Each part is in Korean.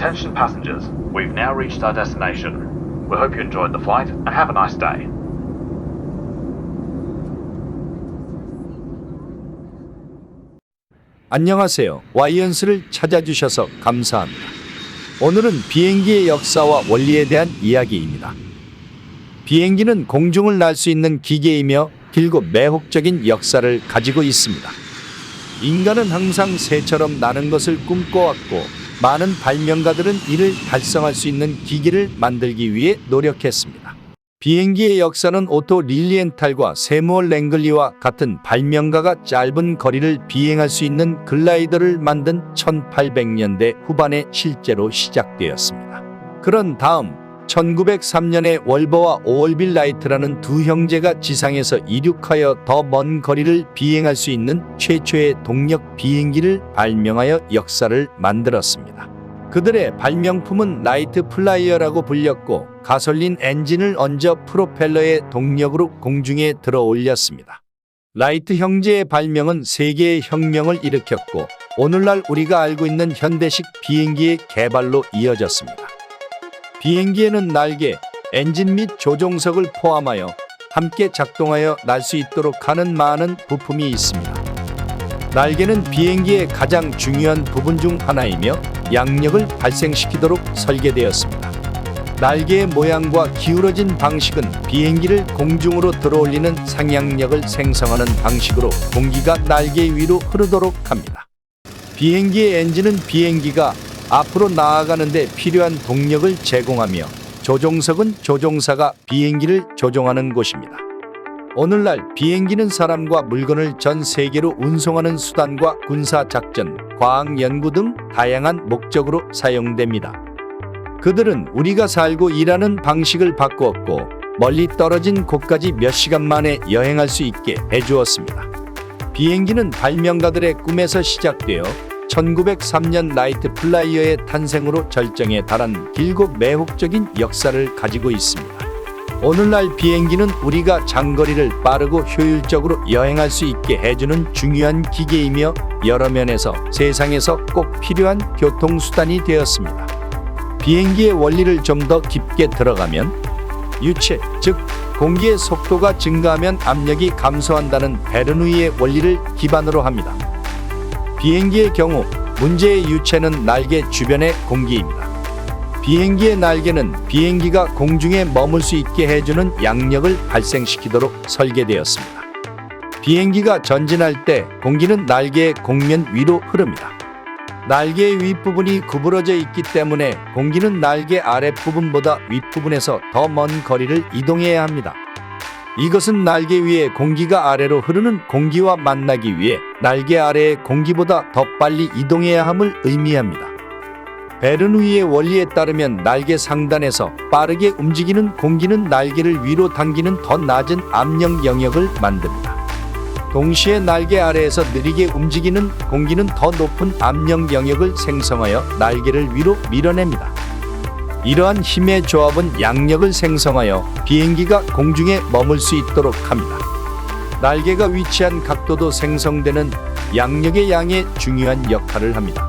Attention passengers, we've now reached our destination. We hope you enjoyed the flight and have a nice day. 안녕하세요. 와이언스를 찾아주셔서 감사합니다. 오늘은 비행기의 역사와 원리에 대한 이야기입니다. 비행기는 공중을 날 수 있는 기계이며 길고 매혹적인 역사를 가지고 있습니다. 인간은 항상 새처럼 나는 것을 꿈꿔왔고 많은 발명가들은 이를 달성할 수 있는 기기를 만들기 위해 노력했습니다. 비행기의 역사는 오토 릴리엔탈과 세무얼 랭글리와 같은 발명가가 짧은 거리를 비행할 수 있는 글라이더를 만든 1800년대 후반에 실제로 시작되었습니다. 그런 다음 1903년에 월버와 오얼빌 라이트라는 두 형제가 지상에서 이륙하여 더 먼 거리를 비행할 수 있는 최초의 동력 비행기를 발명하여 역사를 만들었습니다. 그들의 발명품은 라이트 플라이어라고 불렸고 가솔린 엔진을 얹어 프로펠러의 동력으로 공중에 들어 올렸습니다. 라이트 형제의 발명은 세계의 혁명을 일으켰고 오늘날 우리가 알고 있는 현대식 비행기의 개발로 이어졌습니다. 비행기에는 날개, 엔진 및 조종석을 포함하여 함께 작동하여 날 수 있도록 하는 많은 부품이 있습니다. 날개는 비행기의 가장 중요한 부분 중 하나이며 양력을 발생시키도록 설계되었습니다. 날개의 모양과 기울어진 방식은 비행기를 공중으로 들어올리는 상향력을 생성하는 방식으로 공기가 날개 위로 흐르도록 합니다. 비행기의 엔진은 비행기가 앞으로 나아가는데 필요한 동력을 제공하며 조종석은 조종사가 비행기를 조종하는 곳입니다. 오늘날 비행기는 사람과 물건을 전 세계로 운송하는 수단과 군사 작전, 과학 연구 등 다양한 목적으로 사용됩니다. 그들은 우리가 살고 일하는 방식을 바꾸었고 멀리 떨어진 곳까지 몇 시간 만에 여행할 수 있게 해주었습니다. 비행기는 발명가들의 꿈에서 시작되어 1903년 라이트 플라이어의 탄생으로 절정에 달한 길고 매혹적인 역사를 가지고 있습니다. 오늘날 비행기는 우리가 장거리를 빠르고 효율적으로 여행할 수 있게 해주는 중요한 기계이며 여러 면에서 세상에서 꼭 필요한 교통수단이 되었습니다. 비행기의 원리를 좀 더 깊게 들어가면 유체, 즉 공기의 속도가 증가하면 압력이 감소한다는 베르누이의 원리를 기반으로 합니다. 비행기의 경우 문제의 유체는 날개 주변의 공기입니다. 비행기의 날개는 비행기가 공중에 머물 수 있게 해주는 양력을 발생시키도록 설계되었습니다. 비행기가 전진할 때 공기는 날개의 공면 위로 흐릅니다. 날개의 윗부분이 구부러져 있기 때문에 공기는 날개 아랫부분보다 윗부분에서 더 먼 거리를 이동해야 합니다. 이것은 날개 위에 공기가 아래로 흐르는 공기와 만나기 위해 날개 아래의 공기보다 더 빨리 이동해야 함을 의미합니다. 베르누이의 원리에 따르면 날개 상단에서 빠르게 움직이는 공기는 날개를 위로 당기는 더 낮은 압력 영역을 만듭니다. 동시에 날개 아래에서 느리게 움직이는 공기는 더 높은 압력 영역을 생성하여 날개를 위로 밀어냅니다. 이러한 힘의 조합은 양력을 생성하여 비행기가 공중에 머물 수 있도록 합니다. 날개가 위치한 각도도 생성되는 양력의 양에 중요한 역할을 합니다.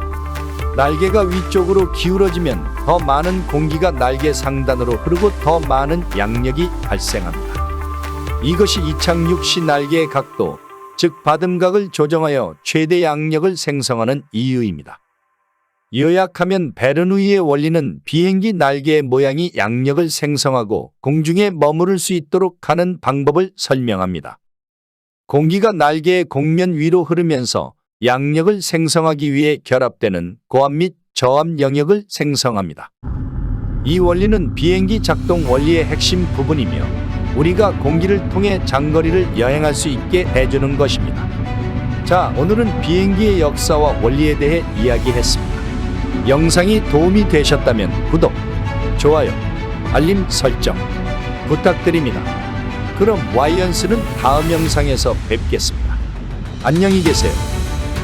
날개가 위쪽으로 기울어지면 더 많은 공기가 날개 상단으로 흐르고 더 많은 양력이 발생합니다. 이것이 이착륙 시 날개의 각도, 즉 받음각을 조정하여 최대 양력을 생성하는 이유입니다. 요약하면 베르누이의 원리는 비행기 날개의 모양이 양력을 생성하고 공중에 머무를 수 있도록 하는 방법을 설명합니다. 공기가 날개의 공면 위로 흐르면서 양력을 생성하기 위해 결합되는 고압 및 저압 영역을 생성합니다. 이 원리는 비행기 작동 원리의 핵심 부분이며 우리가 공기를 통해 장거리를 여행할 수 있게 해주는 것입니다. 자, 오늘은 비행기의 역사와 원리에 대해 이야기했습니다. 영상이 도움이 되셨다면 구독, 좋아요, 알림 설정 부탁드립니다. 그럼 와이언스는 다음 영상에서 뵙겠습니다. 안녕히 계세요.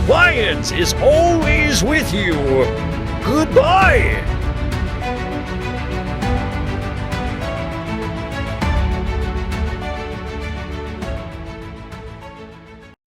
Lions is always with you. Goodbye.